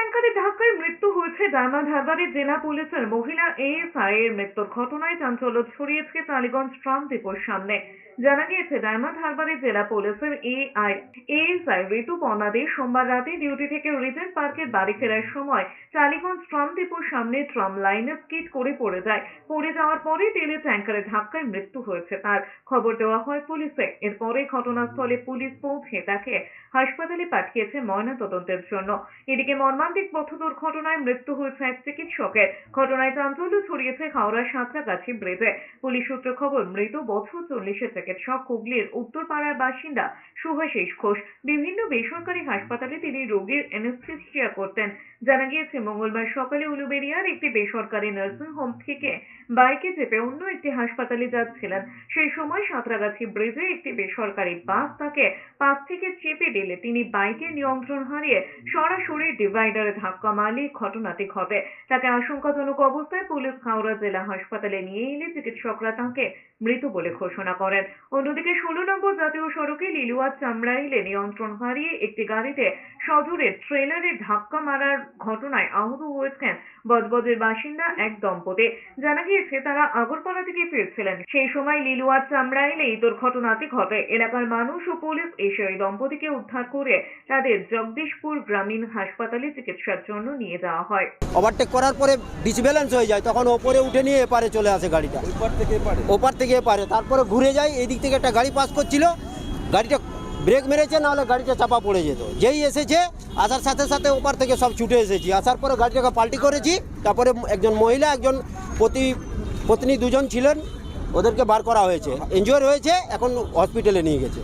ট্যাঙ্কারে ধাক্কায় মৃত্যু হয়েছে ডায়মন্ড হারবারের জেলা পুলিশের মহিলা এএসআই এর মৃত্যুর ঘটনায় চাঞ্চল্য ছড়িয়েছে টালিগঞ্জ ট্রাম ডিপোর সামনে। জানা গিয়েছে ডায়মন্ড হারবারের জেলা পুলিশের এআই এএসআই ঋতু বর্ণাদে সোমবার রাতে ডিউটি থেকে রিজেন্ট পার্কের বাড়ি ফেরার সময় টালিগঞ্জ ট্রাম ডিপোর সামনে ট্রাম লাইনে স্কিড করে পড়ে যায়। পড়ে যাওয়ার পরে তেলে ট্যাঙ্কারে ধাক্কায় মৃত্যু হয়েছে তার। খবর দেওয়া হয় পুলিশে। এরপরে ঘটনাস্থলে পুলিশ পৌঁছে তাকে হাসপাতালে পাঠিয়েছে ময়নাতদন্তের জন্য। এদিকে মর্মান্তিক পথ দুর্ঘটনায় মৃত্যু হয়েছে এক চিকিৎসকের। ঘটনায় চাঞ্চল্য ছড়িয়েছে হাওড়ার সাঁতরাগাছি ব্রিজে। পুলিশ সূত্রে খবর, মৃত বছর চল্লিশের চিকিৎসক হুগলির উত্তরপাড়ার বাসিন্দা শুভাশিস ঘোষ। বিভিন্ন বেসরকারি হাসপাতালে তিনি রোগীর অ্যানেস্থেসিয়া করতেন। জানা গিয়েছে, মঙ্গলবার সকালে উলুবেরিয়ার একটি বেসরকারি নার্সিং হোম থেকে বাইকে চেপে অন্য একটি হাসপাতালে যাচ্ছিলেন। সেই সময় সাঁতরাগাছি ব্রিজে একটি বেসরকারি বাস তাকে পাশ থেকে চেপে দিলে তিনি বাইকের নিয়ন্ত্রণ হারিয়ে সরাসরি ডিভাইডারে ধাক্কা মারলে ঘটনাটি ঘটে। তাকে আশঙ্কাজনক অবস্থায় পুলিশ হাওড়া জেলা হাসপাতালে নিয়ে এলে চিকিৎসকরা তাকে মৃত বলে ঘোষণা করেন। অন্যদিকে ষোলো নম্বর জাতীয় সড়কে লিলুয়া চামড়াইলে নিয়ন্ত্রণ হারিয়ে একটি গাড়িতে সজোরে ট্রেলারে ধাক্কা মারার ঘটনায় আহত হয়েছেন বজবজের বাসিন্দা এক দম্পতি। জানা গিয়েছে তারা আগরপাড়া থেকে ফিরছিলেন। সেই সময় লিলুয়া চামড়াইলে এই দুর্ঘটনাটি ঘটে। এলাকার মানুষ ও পুলিশ এসে ওই দম্পতিকে উদ্ধার করে তাদের জগদীশপুর গ্রামীণ হাসপাতালে চিকিৎসার জন্য নিয়ে যাওয়া হয়। ওভারটেক করার পরে ডিসব্যালেন্স হয়ে যায়। তখন ওপরে উঠে নিয়ে এপারে চলে আসে গাড়িটা। ওপার থেকে এপারে? ওপার থেকে এপারে। তারপরে ঘুরে যায়। এদিক থেকে একটা গাড়ি পাস করছিল। গাড়িটা ব্রেক মেরেছে নাহলে গাড়িটা চাপা পড়ে যেত। যেই এসেছে আসার সাথে সাথে ওপার থেকে সব ছুটে এসেছি। আসার পরে গাড়িটাকে পাল্টি করেছি। তারপরে একজন মহিলা একজন পতি পত্নী দুজন ছিলেন ওদেরকে বার করা হয়েছে। এনজিওর হয়েছে এখন হসপিটালে নিয়ে গেছে।